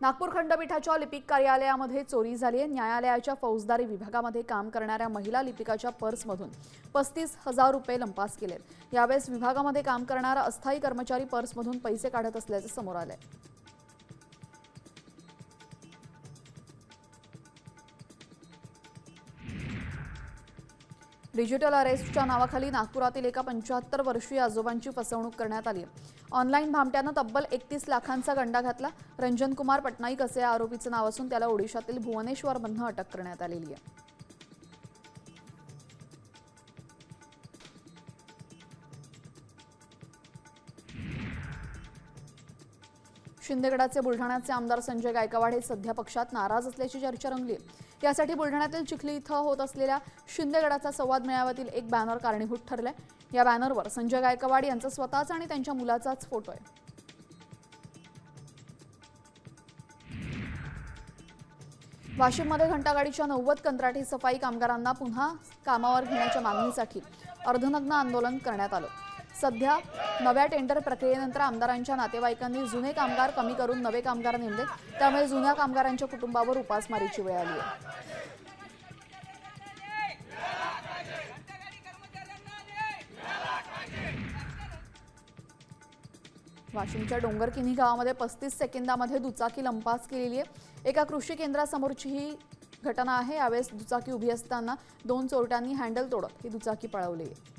नागपूर खंडपीठाच्या लिपिक कार्यालयामध्ये चोरी झाली आहे. न्यायालयाच्या फौजदारी विभागामध्ये काम करणाऱ्या महिला लिपिकाच्या पर्समधून पस्तीस हजार रुपये लंपास केलेत यावेळेस विभागामध्ये काम करणारा अस्थायी कर्मचारी पर्समधून पैसे काढत असल्याचे समोर आले डिजिटल अरेस्टच्या नावाखाली नागपुरातील एका पंच्याहत्तर वर्षीय आजोबांची फसवणूक करण्यात आली ऑनलाईन भामट्यानं तब्बल एकतीस लाखांचा गंडा घातला. रंजन कुमार पटनाईक असे या आरोपीचं नाव असून त्याला ओडिशातील भुवनेश्वरमधनं अटक करण्यात आलेली आहे. शिंदेगडाचे बुलढाण्याचे आमदार संजय गायकवाड हे सध्या पक्षात नाराज असल्याची चर्चा रंगली. यासाठी बुलढाण्यातील चिखली इथं होत असलेल्या शिंदेगडाचा संवाद मेळाव्यातील एक बॅनर कारणीभूत ठरलाय. या बॅनरवर संजय गायकवाड यांचा स्वतःचा आणि त्यांच्या मुलाचाच फोटो आहे. वाशिममध्ये घंटागाडीच्या नव्वद कंत्राटी सफाई कामगारांना पुन्हा कामावर घेण्याच्या मागणीसाठी अर्धनग्न आंदोलन करण्यात आलं. सध्या नव्या टेंडर प्रक्रियेनंतर आमदारांच्या नातेवाईकांनी जुने कामगार कमी करून नवे कामगार नेमले. त्यामुळे जुन्या कामगारांच्या कुटुंबावर उपासमारीची वेळ आली आहे. वाशिमच्या डोंगरकिनी गावामध्ये पस्तीस सेकंदामध्ये दुचाकी लंपास केलेली आहे. एका कृषी केंद्रासमोरची ही घटना आहे. यावेळेस दुचाकी उभी असताना दोन चोरट्यांनी हँडल तोडत ही दुचाकी पळवली आहे.